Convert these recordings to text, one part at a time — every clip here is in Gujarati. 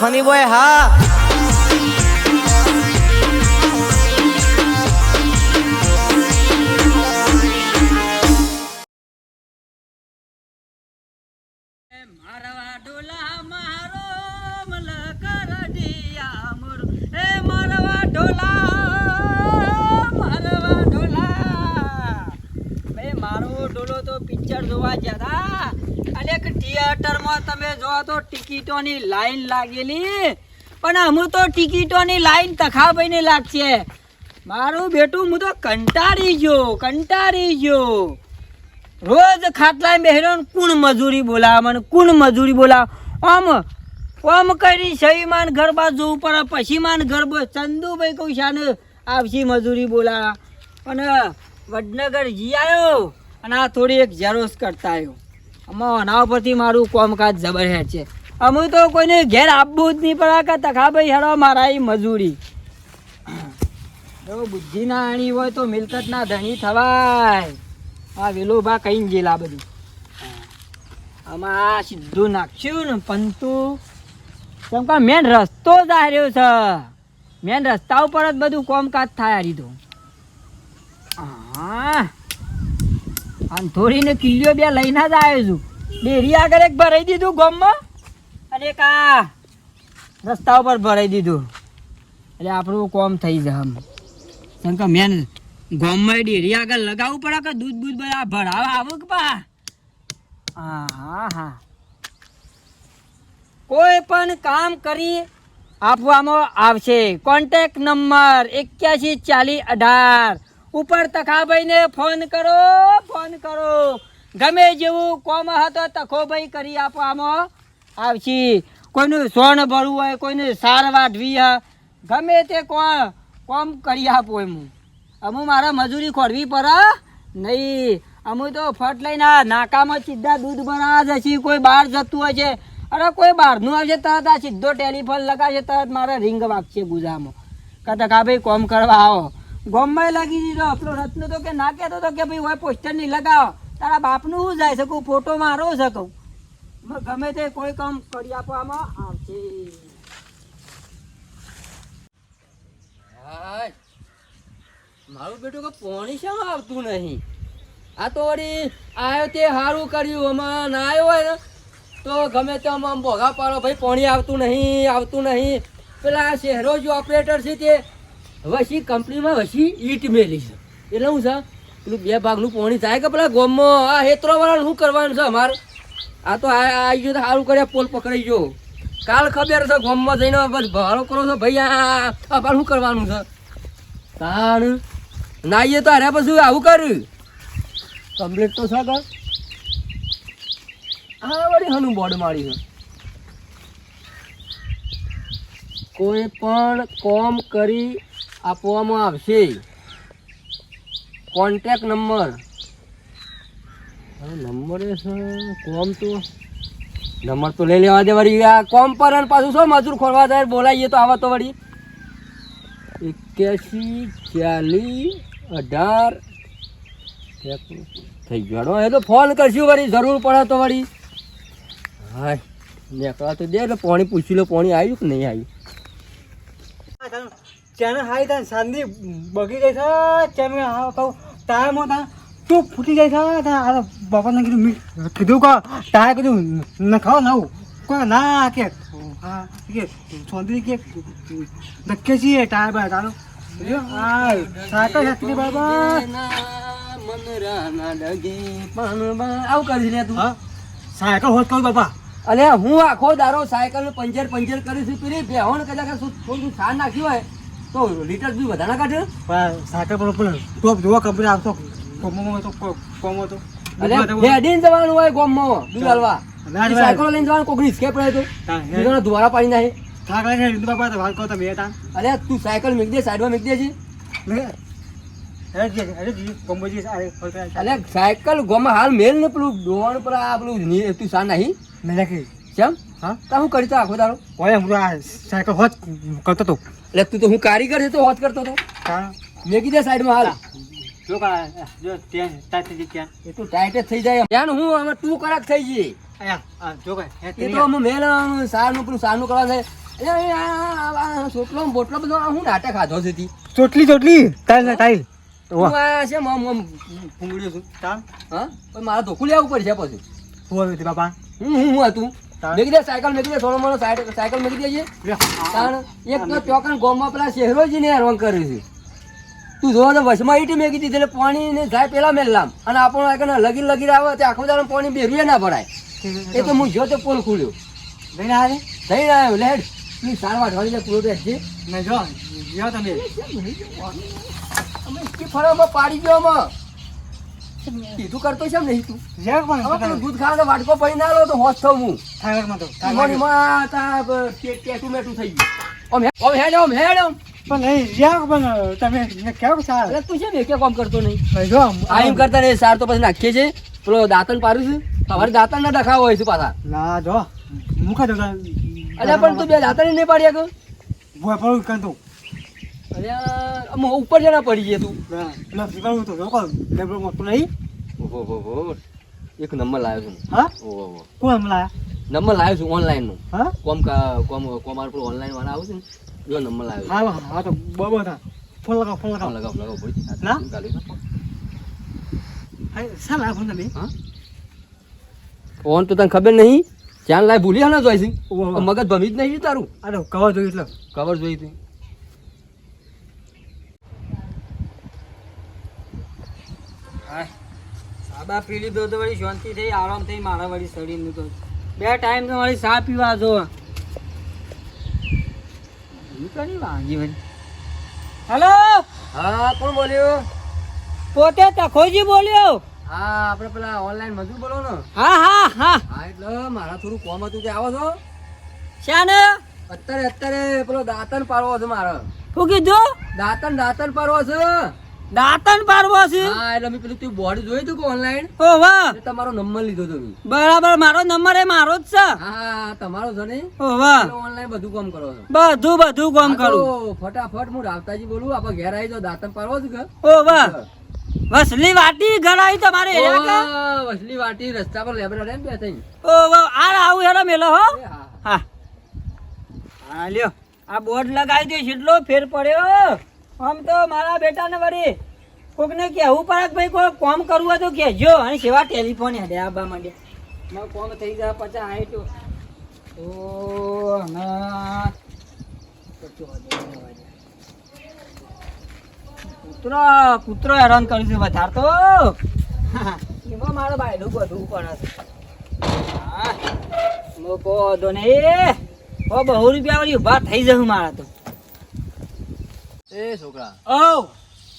ફની બોય હા થિયેટરમાં તમે જો તો ટિકિટોની લાઈન લાગેલી. પણ અમુ તો ટિકિટોની લાઈન તખાભાઈને લાગશે. મારું બેટું, હું તો કંટાળી ગયો કંટાળી ગયો. રોજ ખાટલા બેહરો કુણ મજૂરી બોલાવે? મને કુણ મજૂરી બોલાવે? આમ આમ કરી સહીમાન ઘર બાદ જવું પડે પછી માન ઘર ચંદુભાઈ કહું શાને આવશી મજૂરી બોલા અને વડનગર જી આવ્યો અને આ થોડી એક ઝેરોસ કરતા આવ્યો. આમાં આના ઉપરથી મારું કોમકાજ જબરહેર છે. અમે તો કોઈને ઘેર આપવું જ નહીં પડે તખા ભાઈ હેડો મારા મજૂરી. જો બુદ્ધિ ના આણી હોય તો મિલકત ના ધણી થવાય. આ વેલો ભા કઈ આ બધું. આમાં સીધું નાખ્યું ને પંતુ. કેમ કે મેન રસ્તો જ આ રહ્યો છે. મેન રસ્તા ઉપર જ બધું કોમકાજ થાય આ તો હા. અને થોડીને કિલ્લીઓ બે લઈને જ આવ્યો છું. ડેરી આગળ એક ભરાઈ દીધું ગમમાં અને એક આ રસ્તા ઉપર ભરાઈ દીધું. એટલે આપણું કોમ થઈ જાય આમ. શંકર મેન ગોમમાં ડેરી આગળ લગાવવું પડે કે દૂધ બૂધ બધા ભરાવા આવું કે પા? હા હા. હા કોઈ પણ કામ કરી આપવામાં આવશે. કોન્ટેક્ટ નંબર એક્યાસી ચાલીસ અઢાર. ઉપર તખાભાઈને ફોન કરો ફોન કરો. ગમે જેવું કોમ હતો તખોભાઈ કરી આપવામાં આવશે. કોઈનું સોન ભરવું હોય, કોઈને સાર વાઢવી હોય ગમે તે કોણ કોમ કરી આપો એમ. અમુ મારા મજૂરી ખોરવી પડે નહીં. અમુ તો ફટ લઈને નાકામાં સીધા દૂધ બનાવવા જશે. કોઈ બહાર જતું હોય છે. અરે કોઈ બહારનું આવશે તરત આ સીધો ટેલિફોન લગાવશે તરત મારે રિંગ વાગશે ગુજામાં. કહેતા કા ભાઈ કોમ કરવા આવો. ગોમમાં લાગી દીધો પેલો રત્ન તો કે ના કહેતો તો કે ભાઈ હોય પોસ્ટર નહીં લગાવો. તારા બાપનું શું જાય શકું ફોટો મારો શકું ગમે તે કોઈ કામ કરી આપવામાં આવશે. મારું બેટું કે પોણી શા આવતું નહીં? આ તો વળી આવ્યો તે સારું કર્યું. આમાં ના આવ્યો હોય ને, તો ગમે તે આમ ભોગા પાડો. ભાઈ, પોણી આવતું નહીં આવતું નહીં. પેલા શહેરો જ ઓપરેટર છે તે. વસી કંપનીમાં વસી ઈટ મેલી છે. એટલે શું છે, પેલું બે ભાગનું પોણી થાય કે પેલા ગોમમાં આ હેતરો વાળા શું કરવાનું છે અમારે? આ તો આવી ગયો સારું કર્યા, પોલ પકડાઈ ગયો. કાલ ખબર છે ગોમમાં જઈને ભાડો કરો છો? ભાઈ, આ અમારે શું કરવાનું છે? તાણ. નાઈએ તો અરે પછી આવું કર્યું કમ્પ્લીટ તો છે હા વળી હનું બોર્ડ મારી છે. કોઈ પણ કોમ કરી આપવામાં આવશે. કોન્ટેક્ટ નંબર નંબર કોમ તો? નંબર તો લઈ લેવા દે વળી. આ કોમ પર અને પાછું શું મજૂર ખોલવા જાય? બોલાવીએ તો આવા તો વળી. એક્યાસી, ચાલીસ, અઢાર. થઈ ગયો. એ તો ફોન કરશું વળી. જરૂર પડે તો વળી. હા નીકળવા તો દે. એટલે પાણી પૂછી લો, પાણી આવ્યું કે નહીં આવ્યું? ચાને હાઈ તાન સાંદી બગી ગઈ છે. ચાને હા કહું ટાયર મો તા તું ફૂટી જાય છે. તારા બાપાને કીધું મી કીધું કા ટાયર કીધું ન ખાવ ના કોઈ ના કે હા કે સોંદરી કે ધક્કે છીએ ટાયર બાય ચાલો હા સાયકલ હતી બાબા આવું કરી લે તું. સાયકલ હોત કહું બાપા. અલે હું આખો દારો સાયકલ પંચર પંચર કરી છું પેલી બેહોણ કદાચ શું થોડું સાર નાખ્યું હોય. તો લીટર બી વધારે કાઢે? સાકર પર પણ ટોપ જોવા કંપની આવતો કોમો તો કોમો તો હેડીને જવાનું હોય ગોમમાં દૂધ હાલવા. સાયકલ લઈને જવાનું કોક સ્કેપ પડે તો. બીજાના પાડી નાખે. થાક લાગે હિન્દુ બાપા તો વાત કહો તમે તા. અલે તું સાયકલ મૂકી દે સાઈડમાં મૂકી દે અરે અરે અરે અલે સાયકલ ગોમાં હાલ મેલ ને પેલું પેલા આ પેલું તું સાર નાખી. મેં કેમ? હા? તા હું કરી આખો દારો ઓય હું આ સાયકલ હોત કરતો તો. એટલે તું તો હું કારીગર છે તો હોત કરતો તો હા. મેકી દે સાઈડમાં હાલ. જો જો ત્યાં એ તો ટાઈટ જ થઈ જાય ત્યાં હું આમાં તું કરાક થઈ જઈએ આયા જો એ તો અમે મેલ સારનું પેલું સારનું કરવા જાય. અરે આ- આ- આ- આ સોટલો ને બોટલો બધો હું નાટક ખાધો છે તી. ચોટલી ચોટલી. ટાઈલ ટાઈલ હું આ છે મમ મમ ભૂંગળ્યો છું. હા? પણ ધોકું લેવું પડશે પછી. હું આવ્યું બાપા. હું હું હતું? મેકી દે સાયકલ મેકી દે થોડો મોડો સાયકલ મેકી દેજે. કારણ એક તો ચોકન ગોમમાં પેલા શહેરોજીને હેરાન કર્યું છે. તું જોવા તો વચમાં ઈટી મેકી દીધી એટલે પાણી ને જાય પેલા મેલામ. અને આપણો આગળ લગી લગી આવે તે આખો દાડો પાણી બેરવે ના ભરાય. એ તો હું જો તો પોલ ખુલ્યો. લઈને આવે થઈ આવ્યો લેડ તું સારવાર વાટવાની છે પૂરો બેસજે. ને જો જો તમે. અમે પાડી ગયો અમે કીધું કરતો છે નહીં તું? જેક પણ દૂધ ખાવા વાટકો પડી ના લો તો હોશ થવું હું. થાગરમાં તો ઈમોન તા. ટેટું થઈ ગયું. ઓમ ઓમ હેડ ઓમ હેડ ઓમ. પણ નહીં જેક પણ તમે ને સાર? અરે તું છે ને કે કામ કરતો નહીં. જો આ એમ કરતા નહીં સાર તો પછી નાખીએ છે પેલો દાંતણ પાડું છું. તમારે દાંતણ ના ડખાવો હોય છે પાછા. ના જો. મુખા દો અલ્યા પણ તું બે દાંતન નહીં પાડ્યા કે ભોય પડું કંતો ઉપર જણા પડી ગયા તું. પેલા શીખવાડું તો લોકો લેબરો મોટું નહીં. ઓહો હો હો. એક નંબર લાવ્યો છું હા. ઓહો હો. કોણ હમણાં નંબર લાવ્યો છું ઓનલાઈનનું. હા? કોમ કોમ કોમાર પર ઓનલાઈન વાળા આવે છે ને જો નંબર લાવ્યો હા હા તો બબો થા ફોન લગાવ ફોન લગાવ. લગાવ લગાવ પડી ના? ચાલુ છે. હા સાલ આ ફોન તમે. હા? ફોન તો તને ખબર નહીં? ક્યાં લાય ભૂલી હા જોઈ છે? મગજ ભમી જ નહીં તારું. અરે કવર જોયું એટલે. કવર જોઈ તી આબા પી લીધો તો વળી શાંતિ થઈ આરામ થઈ મારા વળી શરીરનું તો. બે ટાઈમ તો વળી સા પીવા જો. કરી વાંગી વળી? હેલો હા કોણ બોલ્યો? પોતે તખોજી બોલ્યો. હા આપણે પેલા ઓનલાઈન મજૂર બોલો ને. હા હા હા. હા એટલે મારા થોડું કોમ હતું તે આવો છો. શાને? અત્યારે અત્યારે પેલો દાંતન પાડવો છે મારો. શું કીધું? દાંતન દાંતન પાડવો છે. દાંતન પાડવો છે? હા એટલે મેં પેલું તું બોર્ડ જોઈ તું ઓનલાઈન ઓહો તમારો નંબર લીધો તો મેં. બરાબર મારો નંબર એ મારો જ છે. હા તમારો છે ને? ઓહો ઓનલાઈન બધું કામ કરો છો. બધું બધું કામ કરું. ફટાફટ હું રાવતાજી બોલું આપણે ઘેર આવી જાવ દાંતન પાડવો છે કે ઓહો વસલી વાટી ઘર આવી તમારે વસલી વાટી રસ્તા પર લેબડા રહે ને બે થઈને. વાહ. આ આવું હેરો મેલો હો. હા. હા. લ્યો. આ બોર્ડ લગાવી દે કેટલો ફેર પડ્યો. આમ તો મારા બેટાને વળી કોકને કહેવું પડે ભાઈ કોઈ કોમ કરવું હોય તો કહેજો. અને સેવા ટેલિફોન હેડે આબા માટે મારું કોમ થઈ જાય આય તો ઓ, ના. કૂતરો કૂતરો હેરાન કર્યું છે વધારે તો. એમાં મારો બાયડું બધું પડે છે. મોકો દો ને ઓ બહુ રૂપિયા વાળી ઊભા થઈ જવું મારા તો. એ છોકરા. ઓ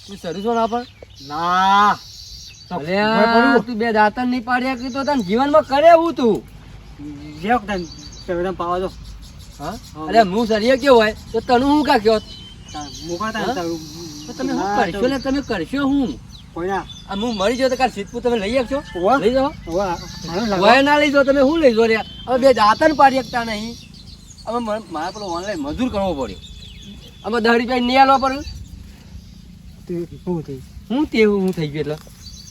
તું સરું છો ના. પણ ના તું બે દાંતન નહીં પાડ્યા કે તો તને જીવનમાં કરે એવું તું? જેક પાવા દો. હા? અરે હું સરીએ કેવો હોય તો તને હું કા કયો? મુખા હા? તા તો તમે શું કરશો ને તમે કરશો હું? કોઈના? હું મરી જાઉં તો કાલ સિદ્ધપુર તમે લઈ શકશો લઈ જાઓ? વય ના લઈ જાઓ તમે શું લઈ જાઓ રે? હવે બે દાંતન પાડી શકતા નહીં? હવે મારે પેલો ઓનલાઈન મજૂર કરવો પડ્યો. અમે દસ રૂપિયા નહીં આલવા પડ્યું શું થઈ? હું તેવું હું થઈ ગયું એટલે?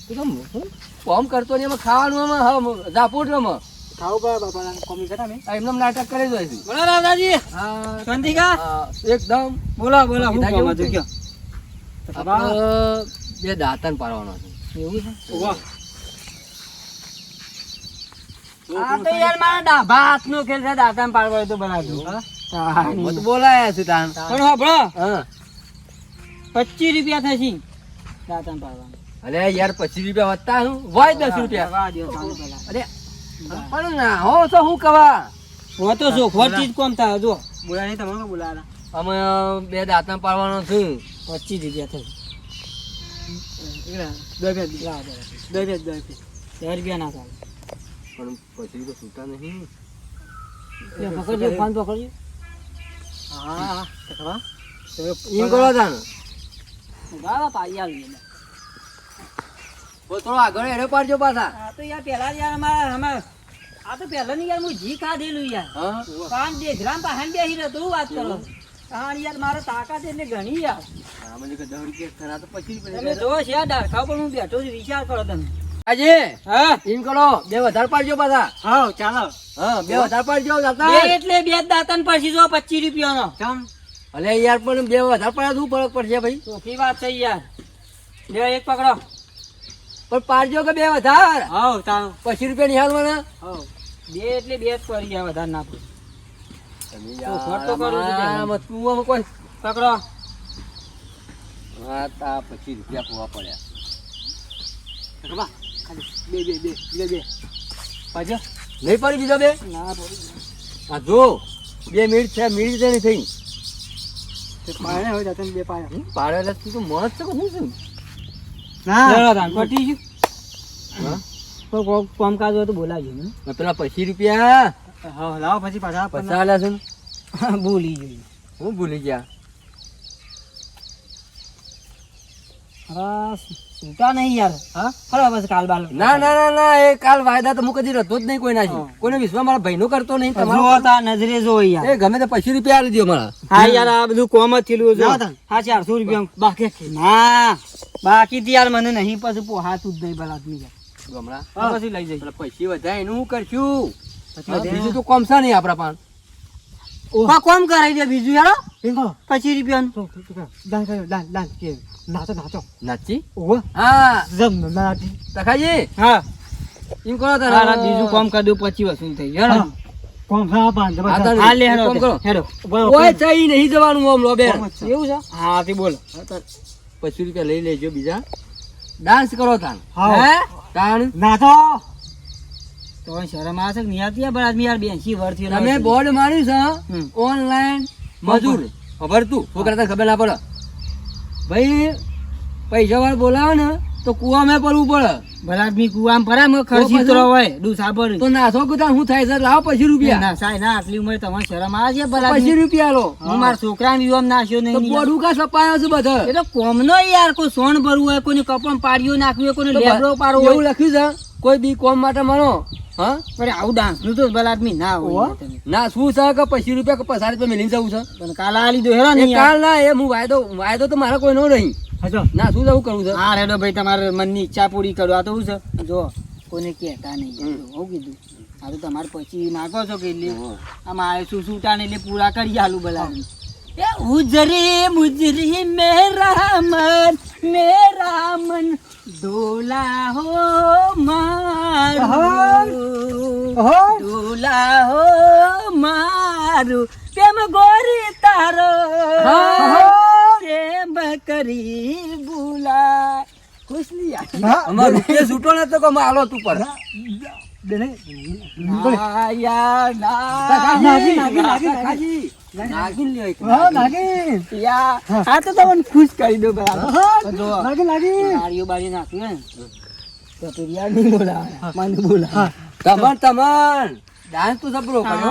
તું હું કોમ કરતો નહીં એમાં ખાવાનું એમાં હા જાપોટ રમે ખાવું બાપા કોમી કરતા મેં એમને નાટક કરે જ છે બોલો રામદાજી હા. શાંતિ કા હા, એકદમ. બોલો બોલો હું કોમ હતું છે. બે દાંતન પાડવાનો છે. એવું છે? ઓવા આ તો યાર મારા ડાભા હાથનો ખેલ છે દાંતાને પાડવો તો બનાવજો. હા? હું તો બોલાયા છે તાન. પણ હા પચીસ રૂપિયા થશે. દાંતાને પાડવાનું. અરે યાર પચીસ રૂપિયા વધતા હું હોય દસ રૂપિયા. અરે પણ ના હો તો હું કવા હો તો જો ખોટી કોમ થાય જો. બોલા નહીં તમે બોલાયા અમે બે દાંતન પાડવાનો છું. પચીસ રૂપિયા થઈ રૂપિયા ના ચાલે પણ પછી તો છૂટા નહીં. પકડજો ફોન પકડજો. હા. હા. એમ કરો તાન બરાબર પાડી આવી બહુ થોડો આગળ એડો પાડજો પાછા. આ તો યાર પેલા યાર અમારા અમે આ તો પહેલા ની યાર હું જી ખાધેલું યાર. હા? કાન દેખરામ પાહન બેહી રહ્યો તું વાત કરો? કાન યાર મારે તાકાત એટલે ઘણી યાર. આ મને કે દસ રૂપિયા ખરા તો પચીસ તમે જો છે આ ડાળખા પર હું બેઠો છું વિચાર કરો તમે. આજે? હા. એમ કરો બે વધારે પાડજો પાછા. હા ચાલો. હા બે વધારે પાડજો દાતા એટલે બે દાંતન પછી જો પચીસ રૂપિયાનો. ચમ અલે યાર પણ બે વધારે પાડ્યા શું ફરક પડશે ભાઈ? ચોખ્ખી વાત છે યાર. બે એક પકડો. પણ પાડજો કે બે વધારે? હા ચાલો. પચીસ રૂપિયા નિહાલ મને. હા બે એટલે બે જ પડી ગયા વધારે ના પડે. કોઈ. પકડો. હા તા પચીસ રૂપિયા ખોવા પડ્યા. બે બે બે બે બે. પાછો. નહીં પડી બીજો બે? ના પડી આ જો બે મિનિટ છે મિનિટ છે નહીં થઈ પાડે હોય જાતે બે પાડે. પાડે એટલે તું તો મોણસ છે શું છે ના? પટી ગયું. હા? કોઈ કામકાજ હોય તો બોલાવજો ને. પેલા પચીસ રૂપિયા. હા લાવો પછી પાછા પચાસ આલ્યા છે ને? ભૂલી ગયું. હું ભૂલી ગયા? હા છૂટા નહીં યાર હા? ખરો બસ કાલ બાલ. ના ના ના ના એ કાલ વાયદા તો હું કદી રતો જ નહીં કોઈ ના કોઈને વિશ્વાસ મારા ભાઈનો કરતો નહીં તમારો જો તા નજરે જો યાર. એ ગમે તો પછી રૂપિયા આલી દો મારા. હા યાર આ બધું કોમ જ થયેલું જો. હા ચારસો રૂપિયા બાકી ના. બાકી થી યાર મને નહીં પછી પોહાતું જ નહીં ભલા આદમી યાર. ગમડા પછી લઈ જઈ પૈસા વધાય વધારે એનું હું કરશું. બીજું તો કોમસા નહીં આપણા પાન હા કોમ કરાઈ દે બીજું યાર પિંકો પચીસ રૂપિયાનું. તો તો તો દાન કર્યો દાન દાન કે નાચો નાચો. નાચી? ઓ હા. જમ નાચી. તખાજી? હા. એમ કરો હા તારે. હા, બીજું કોમ કરી દઉં પછી વસૂલ થઈ ગયું કોમ ખા પાન હા, હા લે હેડો કામ કરો. હેડો. ઓય ચાઈ નહીં જવાનું ઓમ લો છે. એવું છે? હા તે બોલ પચીસ રૂપિયા લઈ લેજો બીજા. ડાન્સ કરો તાન હા. તાન નાચો. તો શરમ આવે છે કે નહીં યાર, આદમી યાર બેસી વર્ષથી તમે બોર્ડ માર્યું છે? ઓનલાઈન? મજૂર. ખબર છોકરા તને ખબર ના પડે? ભાઈ પૈસા વાળા બોલાવે ને તો કુવામાં પડવું પડે. ભલા આદમી કુવામ ભરા ખર્ચી પછી? હોય ડૂસા પર તો નાસો કુતા શું થાય છે? લાવો પચીસ રૂપિયા. ના સાહેબ ના આટલી ઉંમરે તમારે શરમ આવે છે ભલા પચીસ રૂપિયા લો. હું મારા છોકરાને વિવાહ નાખ્યો નહીં કા સપાયો છે બધા. એ તો કોમનો યાર કોઈ સોન ભરવું હોય કોઈને કપમ પાડ્યો નાખ્યું હોય કોઈને લેબડો પાડવો એવું લખ્યું છે? કોઈ બી કોમ માટે માનો હા? પણ આવું ડાન્સ તો ભલા આદમી ના હોય ઓહો. યાર તમે. ના શું છે કે પચીસ રૂપિયા કે પચાસ રૂપિયા મેલીને જવું છે? પણ કાલ આ લીધો હેરો એ કાલ ના એ હું વાયદો વાયદો તો મારે કોઈ નો નહીં ના શું જવું કરવું છે? હા રેડો ભાઈ તમારે મનની ઈચ્છા પૂરી કરો. આ તો શું છે? જો કોને કહેતા નહીં. હું કીધું. આ તો તમારે પછી નાખો છો કે એટલે હા. આ મારે શું શું ને એટલે પૂરા કરી આલું ભલા ઉજરે મુજરી મેરા મન મેરા મન દોલા હો મારું. ડોલા દોલા હો મારું. પ્રેમ ગોરી તારો પ્રેમ કરી બુલા ખુશ નહીં અમારું રૂપિયા છૂટો ને તો કે માલો તું પર ખુશ કરી દો હા તમન તમન ડાન્સ તો સબરો કરો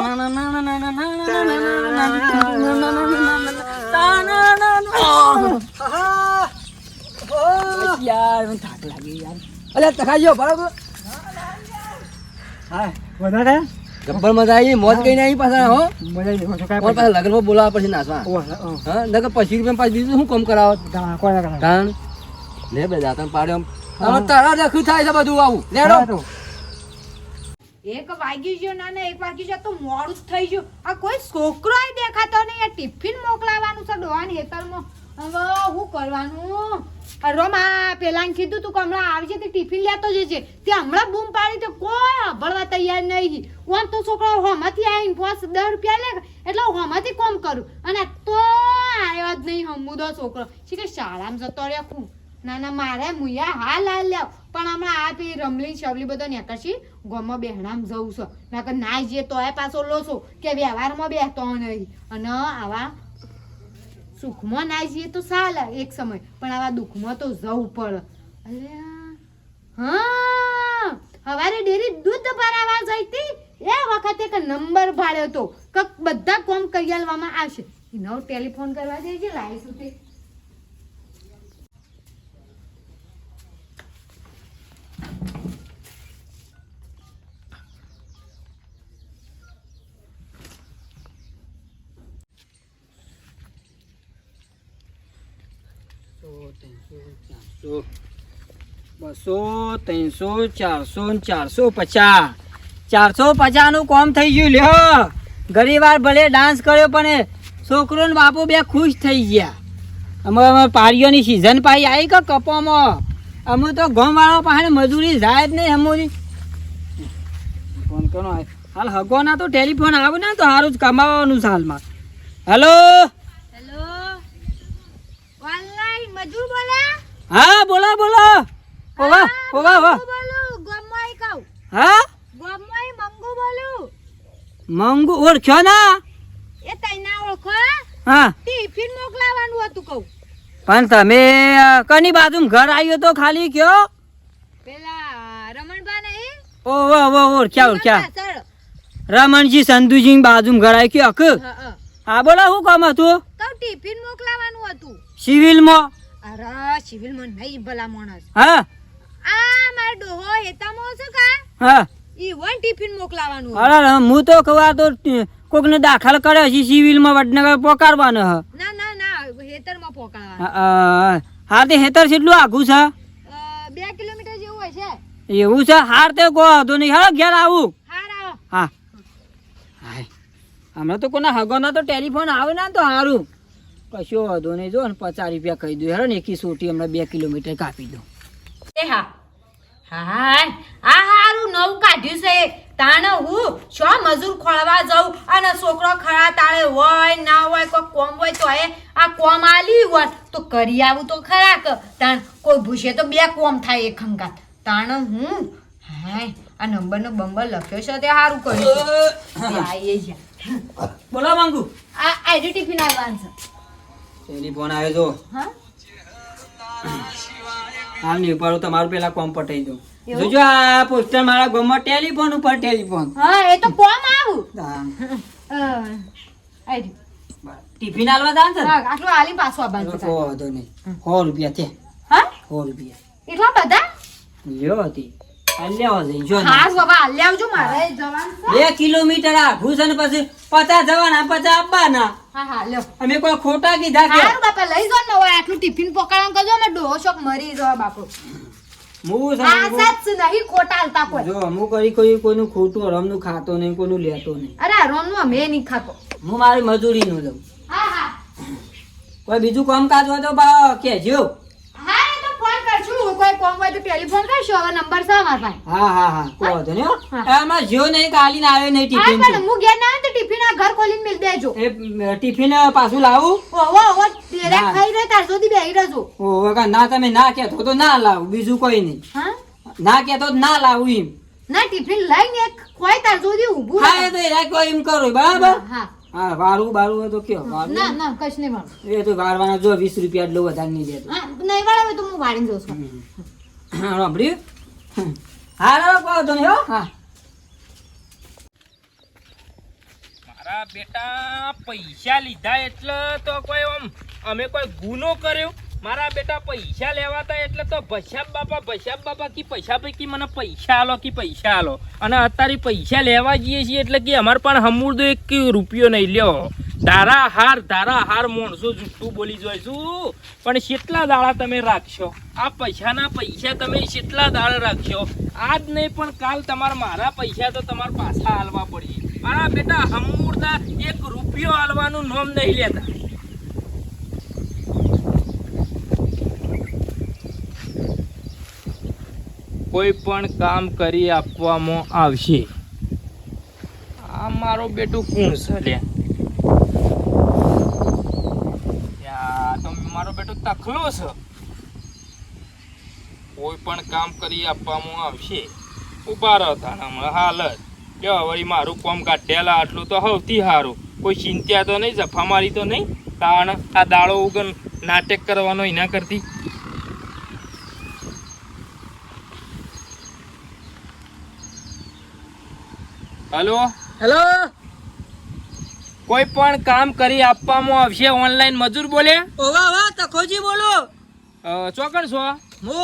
યાર થાક લાગી યાર અલ્યા તખાજો બરાબર હા વધારે મજા આવી મોજ કઈ આવી પાછા હો? મજા આવી પાછા લગ્નમાં બોલાવા પછી નાચવા ઓહો, ઓહો. હા. નકર પછી રૂપિયા પાછું બીજું શું કામ કરાવો ગા- કોના કરા? તાણ લે બે દાતન પાડ્યો. આમ તારા દેખું થાય છે બધું આવું. લેડો. એક વાગી છે ના ને એક વાગી છે તો મોડું થઈ ગયું. આ કોઈ છોકરો દેખાતો નહીં આ ટિફિન મોકલાવાનું છે ડોહાની હેતરમાં. હવે શું કરવાનું? રોમા, પેલાને કીધું તું કે હમણાં આવજે તે ટિફિન લેતો જજે. તે હમણાં બૂમ પાડી તે કોઈ અભળવા તૈયાર નહીં. ઓમ તો છોકરો હોમાંથી આવીને પાંચ, દસ રૂપિયા લે, એટલે હોમાંથી કોમ કરું. અને તો આવ્યો જ નહીં હમુદો છોકરો. છે કે શાળામાં જતો રહ્યો હું. ના ના, મારે મુયા હાલ હાલ લેવ પણ હમણાં આ પી રમલી શવલી બધો ને કરશી ગોમાં બેહણામ જવું છે. ના જઈએ તો એ પાછો છો. કે વ્યવહારમાં બેહતો નહીં. અને આવા સુખમાં ના જઈએ તો ચાલે એક સમય. પણ આવા દુઃખમાં તો જવું પડે. અરે હા. હવારે ડેરી દૂધ ભરાવા જઈ હતી એ વખતે એક નંબર ભાડ્યો તો કક બધા કોમ કરી આલવામાં આવશે. નવ ટેલિફોન કરવા જઈએ લાવી સુધી બસો ત્રણસો ચારસો ચારસો પચાસ ચારસો પચાસનું કોમ થઈ ગયું લ્યો ઘણી વાર ભલે ડાન્સ કર્યો પણ છોકરો ને બાપુ બે ખુશ થઈ ગયા. અમે પારીઓની સિઝન પાઈ આવી કે કપોમાં? અમે તો ગામવાળા પાસે મજૂરી જાય જ નહીં અમુરી ફોન કરો. હાલ હગોના તો ટેલિફોન આવે ને તો સારું જ કમાવાનું છે હાલમાં. હેલો હેલો ઓનલાઈન મજુ બોલે? હા બોલો બોલો. ઓવા ઓવા ઓવા. ગોમમાં કહું. હા? ગોમમાં મંગુ બોલું. મંગુ ઓળખ્યો ના? એ તૈના ઓળખો હા? ટિફિન મોકલાવાનું હતું કહું. પણ તમે કની બાજુ ઘર આવ્યો તો ખાલી કયો? પેલા રમણબા નહીં ઓ ઓ ઓ ઓળખ્યા ઓળખ્યા. રમણજી સંધુજી બાજુ ઘર આવ્યો કયો? હા, બોલો શું કામ હતું? ટિફિન મોકલાવાનું હતું. સિવિલમાં? અરે સિવિલમાં નહીં ભલા માણસ. હા? આ માર ડોહો હેતામાં છે કા? હા. ઈ વન ટિફિન મોકલાવાનું. અરે હું તો કવા તો કોકને દાખલ કરે છે સિવિલમાં વડનગર પોકારવાનો હ. ના ના ના હેતરમાં અ, હા તે હેતર કેટલું આઘું છે? બે કિલોમીટર જેવું હોય છે. એવું છે? હાર તે કહો તો નહીં. હા ઘેર આવું. હાર આવો. હા. હાય. હમણાં તો કોના હગોના તો ટેલિફોન આવે ને તો સારું કશો વાંધો નહીં. જો ને પચાસ રૂપિયા કહી દઉં. હેરો ને એકી સોટી હમણાં બે કિલોમીટર કાપી દઉં. એ હા. હાય. આ હારું નવું કાઢ્યું છે. તાણે હું શો મજૂર ખોળવા જાઉં? અને છોકરો ખરા તાળે હોય ના હોય કોઈ કોમ હોય તો એ આ કોમ આલી હોય. તો કરી આવું તો ખરા કે તાણ કોઈ ભૂસે તો બે કોમ થાય એક ખંગાત તાણે હું હા આ નંબરનો બંબર લખ્યો છે તે સારું કર્યું જ્યાં. બોલા માંગુ. આ આઈડી ટિફિન આવવાનું છે ટેલિફોન આવ્યો જો. હા? હાલ નહીં ઉપાડું તમારું પેલા કોમ પટાઈ દઉં? જોજો આ પોસ્ટર મારા ગામમાં ટેલિફોન ઉપર ટેલિફોન. હા એ તો કોમ આવું. હા. ટિફિન આલવા દાન છે આટલું આલી પાછું આવવાનું સો વાંધો નહીં. સો રૂપિયા છે. હા? સો રૂપિયા. એટલા બધા? લ્યો હતી. ને. ખાસ બાબા મારે. જવાનું બે કિલોમીટર આઘું છે ને પછી પચાસ જવાના પચાસ આપવાના. હા હા લ્યો. અમે કોઈ ખોટા કીધા કે? બાપા લઈ જાવ ને આટલું ટિફિન પકડાણ કરજો ને ડોહો શોક મરી જવા બાપુ. હું. નહીં ખોટા હાલતા કોઈ. જો હું કરી કોઈ કોઈનું ખોટું રમનું ખાતો નહીં કોઈનું લેતો નહીં. અરે આ રોનનું અમે નહીં ખાતો. હું મારી મજૂરીનું લઉં. હા હા. કોઈ બીજું કામકાજ હોય તો કે જો ફોન કરશું કોઈ કોમ હોય તો ટેલિફોન કરશો હવે નંબર છે અમારા પાસે. હા હા હા કોઈ વાંધો નહીં આમાં જો નહીં કાલીને આવ્યો નહીં હા ટિફિન પણ હું ઘેર ના તો ટિફિન આ ઘર ખોલીને મિલ દેજો. એ ટિફિન પાછું લાવું? ઓવો તેરે ખાઈ રહે તાર સુધી બેહી રહેજો. ઓ વગર ના તમે ના કહેતો તો ના લાવું બીજું કોઈ નહીં. હા? ના કહેતો ના લાવું એમ. ના ટિફિન લઈને એક ખોય તાર સુધી ઊભું હા તો એ રાખો એમ કરો બરાબર? હા. હા વારું બારું હોય તો કયો? ના ના કશ નહીં વાળું એ તો વાળવાના જો વીસ રૂપિયા એટલો વધારે નહીં દેતો નહીં વાળા તો હું વાળીને જોઉં છું. સાંભળ્યું? હા ના કહો તો હો. હા. મારા બેટા પૈસા લીધા એટલે તો કોઈ આમ અમે કોઈ ગુનો કર્યો? મારા બેટા પૈસા લેવાતા એટલે તો ભસ્યાબ બાપા ભસ્યાબ બાપા કી પૈસા પૈકી મને પૈસા આલો, કી પૈસા આલો. અને અત્યારે પૈસા લેવા જઈએ છીએ એટલે કે અમારે પણ હમૂળ તો એક રૂપિયો નહીં લ્યો. ધારા હાર ધારા હાર માણસો જુઠ્ઠું બોલી જોઈશું પણ કેટલા દાડા તમે રાખશો? આ પૈસાના પૈસા તમે કેટલા દાડા રાખશો? આજ નહીં પણ કાલ તમારે મારા પૈસા તો તમારે પાછા હાલવા પડી મારા બેટા હમૂળતા એક રૂપિયો હાલવાનું નોમ નહીં લેતા. કોઈ પણ કામ કરી આપવામાં આવશે. આ મારો બેટો કોણ છે તો મારો બેટો તખલો છે? કોઈ પણ કામ કરી આપવામાં આવશે. ઊભા રહો હમણાં, હાલ જ. જો, વળી મારું કોમ કાઢેલા, આટલું તો સૌથી સારું. કોઈ ચિંતા તો નહીં જફા મારી તો નહીં? તાણ, આ દાડો ઉગન નાટક કરવાનો એના કરતી? હલો? હેલો? કોઈ પણ કામ કરી આપવામાં આવશે ઓનલાઈન મજૂર બોલે? ઓવા ઓવા તખોજી બોલો. ચોકણ છો? મો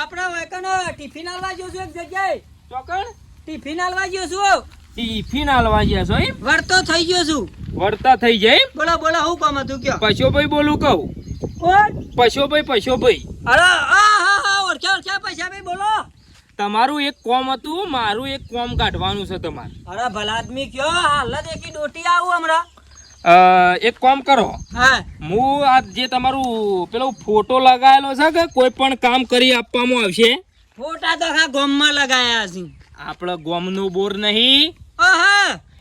આપણા વેકન ટિફિન આલવા ગયો છું એક જગ્યાએ. ચોકણ? ટિફિન આલવા ગયો છું. ટિફિન આલવા ગયા છો એમ? વળતો થઈ ગયો છું. વળતા થઈ જાય? બોલો બોલો હું કામ હતું કયો? પશોભાઈ બોલું કહું. કોણ? પશોભાઈ પશોભાઈ. અરે આ હા હા ઓળખ્યા ઓરખ્યા પૈસા ભાઈ બોલો. તમારું એક કોમ હતું મારું એક કોમ કાઢવાનું છે તમારે. અરે ભલા આદમી કયો હાલ જ એકી ડોટી આવું હમણાં. એક કોમ કરો. હા. હું આ જે તમારું પેલો ફોટો લગાવેલો છે કે કોઈ પણ કામ કરી આપવામાં આવશે? ફોટા તો હા ગોમમાં લગાયા છે આપણે ગોમનું બોર નહીં. ઓહો.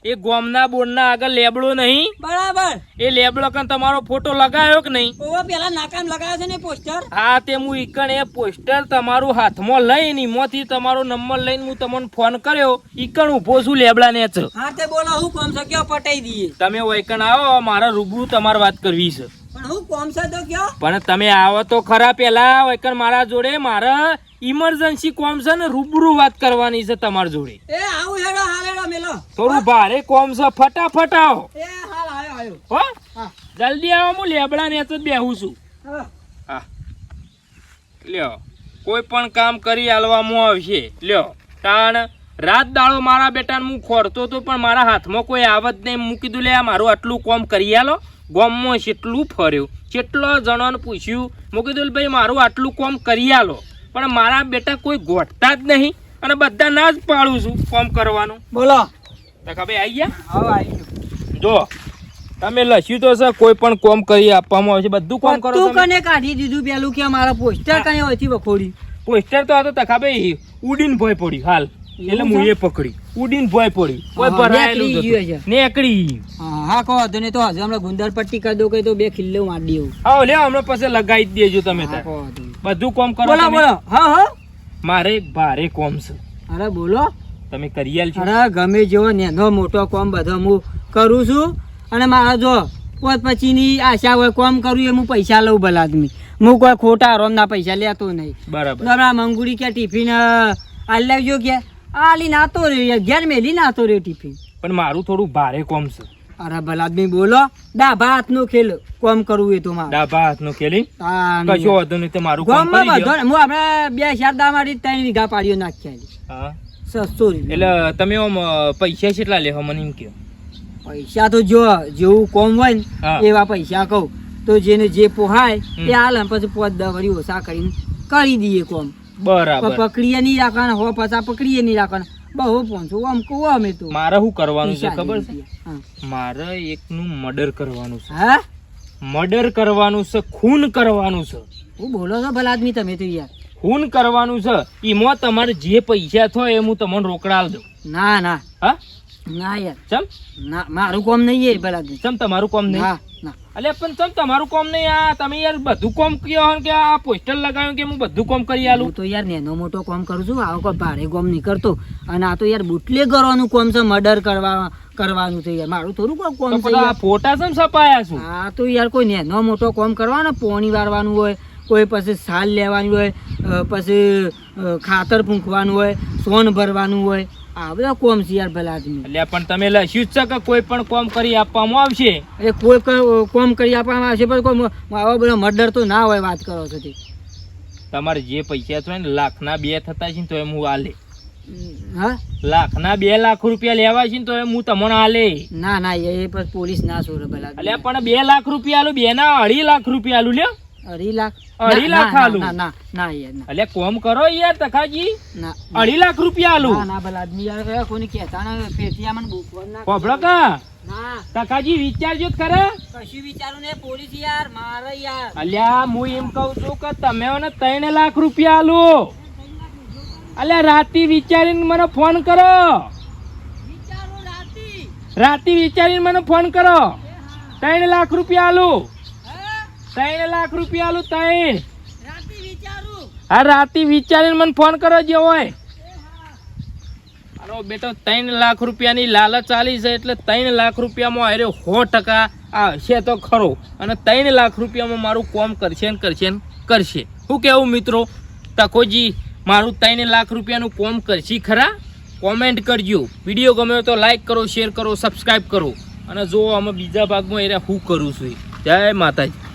એ ગોમના ના આગળ લેબડો નહીં? બરાબર. એ લેબડો કન તમારો ફોટો લગાવ્યો કે નહીં? ઓવો પેલા નાકામ લગાવ્યો છે ને પોસ્ટર? હા તે હું ઈકણ એ પોસ્ટર તમારું હાથમાં લઈને એમાંથી તમારો નંબર લઈને હું તમને ફોન કર્યો ઈકણ ઊભો છું લેબડા ને હા તે બોલો હું કોમ છે કયો પટાઈ દઈએ. તમે વૈકણ આવો મારા રૂબરૂ તમારે વાત કરવી છે. પણ હું કોમ છે તો કયો પણ તમે આવો તો ખરા પેલા વૈકણ મારા જોડે મારા ઇમરજન્સી કોમ છે ને રૂબરૂ વાત કરવાની છે તમાર જોડે. એ આવું હેડો હાલ હેડો મેલો. થોડું ભારે કોમ છે ફટાફટ આવો. એ હાલ આયો આયો હો? જલ્દી આવો હું લેબડા ને તો બેહું છું. હા. લ્યો કોઈ પણ કામ કરી આલવામાં આવશે. લ્યો તાણ રાત દાળો મારા બેટાને હું ખોરતો હતો પણ મારા હાથમાં કોઈ આવત નહીં. મૂકી કીધું લે આ મારું આટલું કોમ કરી આલો. ગામમાં કેટલું ફર્યું. કેટલો જણોને પૂછ્યું. મૂકી કીધું ભાઈ મારું આટલું કોમ કરી આલો. પણ મારા બેટા કોઈ ગોઠતા જ નહીં અને બધા ના જ પાડું છું કોમ કરવાનું. બોલો. તો કે ભાઈ આવી ગયા? હા આવી જો તમે લખ્યું તો છે કોઈ પણ કોમ કરી આપવામાં આવશે બધું કોમ કરો તું કને કાઢી દીધું પેલું કે મારા પોસ્ટર કને હોયથી વખોડી? પોસ્ટર તો આ તો તખાભાઈ ઉડીન ભોય પડી હાલ. એટલે હું એ પકડી. ઉડીન ભોય પડી. કોઈ ભરાયેલું. નીકળી ગયું. હા કહો તો ને તો હજુ હમણાં ગુંદર પટ્ટી કરી દો કે તો બે ખિલ્લે મારી દઉં આવો લે હમણાં પછી લગાવી જ દેજો તમે કહો તો. બધું કોમ કરો બોલો બોલો. હા હા. મારે ભારે કોમ છે. અરે બોલો. તમે કરી છો? અરે ગમે જેવો નેનો મોટો કોમ બધો હું કરું છું. અને મારા જો પોત પછીની આશા હોય કોમ કરું એ હું પૈસા લઉં ભલા આદમી હું કોઈ ખોટા આરામના પૈસા લેતો નહીં. બરાબર. તમારા મંગુડી કે ટિફિન આલી લાવજો કે. આલી નાતો રહ્યો ઘેર મેલી નાતો રહ્યો ટિફિન. પણ મારું થોડું ભારે કોમ છે. અરે ભલા આદમી બોલો. ડાભા હાથનો ખેલ કોમ કરવું એ તો મારે. ડાબા હાથનું ખેલી? કશું વાંધો નહીં તમારું કોમ કરી દો હું આપણે બે ચાર દામાડી ત્રણ વીઘા પાડીઓ નાખ્યા હા. સસ્તો એટલે તમે આમ પૈસા કેટલા લેવા મને એમ કહો. પૈસા તો જો જેવું કોમ હોય ને એવા પૈસા કહું. તો જેને જે પોહાય તે હાલ પછી પોત દસ વળી ઓછા કરીને કરી દઈએ કોમ. બરાબર. પકડીએ નહીં રાખવાના હો પાછા પકડીએ નહીં રાખવાના. બહુ પહોંચો આમ કહું અમે તો. મારે શું કરવાનું છે ખબર છે? મારે એકનું મર્ડર કરવાનું છે. હા? મર્ડર કરવાનું છે ખૂન કરવાનું છે. હું બોલો છો ભલા આદમી તમે તો યાર. ખૂન કરવાનું છે. એમાં તમારે જે પૈસા થાય એ હું તમને રોકડા આલ દઉં. ના ના. હા? ના યાર. ચમ? ના મારું કોમ નહીં એ ભલા ચમ તમારું કોમ નહીં? અલે પણ ચમ તમારું કોમ નહીં આ તમે યાર બધું કોમ કયો હો કે આ પોસ્ટર લગાવ્યું કે હું બધું કોમ કરી આલું? હું તો યાર નેનો મોટો કોમ કરું છું આવો કોઈ ભારે કોમ નહીં કરતો. અને આ તો યાર બુટલે કરવાનું કોમ છે મર્ડર કરવા કરવાનું છે યાર. મારું થોડું કોમ કોમ છે. ફોટા ચમ છપાયા છું? આ તો યાર કોઈ નેનો મોટો કોમ કરવાનો પોણી વારવાનું હોય કોઈ પછી સાલ લેવાની હોય પછી ખાતર પૂંખવાનું હોય સોન ભરવાનું હોય. આ બધા કોમ છે યાર ભલા આદમી એટલે પણ તમે લખ્યું જ છે કે કોઈ પણ કોમ કરી આપવામાં આવશે? એટલે કોઈ કોમ કરી આપવામાં આવશે પણ કોઈ આવા બધા મર્ડર તો ના હોય વાત કરો છો તે. તમારે જે પૈસા થાય ને લાખના બે થતા છે ને તો એમ હું આલે. હા? લાખના બે લાખ રૂપિયા લેવા છે ને તો એમ હું તમને આલે. ના ના એ પોલીસ ના છોડે ભલા. એટલે પણ બે લાખ રૂપિયા આલું બે ના અઢી લાખ રૂપિયા આલું લ્યો. અઢી લાખ. અઢી લાખ આલું. ના ના ના યાર એટલે કોમ કરો યાર તખાજી. ના. અઢી લાખ રૂપિયા આલું. ના ભલા આદમી યાર એ કહેતા ને પેટી મને બુકવા ના કોભળો કા? ના. તખાજી વિચારજો જ ખરા. કશું વિચારું ને પોલીસ યાર મારે યાર. અલ્યા હું એમ કહું છું કે તમે મને ત્રણ લાખ રૂપિયા આલું. અલ્યા રાતી વિચારીને મને ફોન કરો. વિચારું રાતી. રાતી વિચારીને મને ફોન કરો. ત્રણ લાખ રૂપિયા આલો. ત્રણ લાખ રૂપિયા આલું ત્રણ. હા રાતી વિચારીને મને ફોન કરો જે હોય. મારો બેટો ત્રણ લાખ રૂપિયાની લાલચ ચાલી છે એટલે ત્રણ લાખ રૂપિયામાં અરે સો ટકા આ હશે તો ખરો. અને ત્રણ લાખ રૂપિયામાં મારું કોમ કરશે ને કરશે ને કરશે. શું કેવું મિત્રો? તકોજી મારું ત્રણ લાખ રૂપિયાનું કોમ કરશે ખરા? કોમેન્ટ કરજો. વીડિયો ગમ્યો તો લાઈક કરો શેર કરો સબસ્ક્રાઈબ કરો. અને જો અમે બીજા ભાગમાં એને હું કરું છું. જય માતાજી.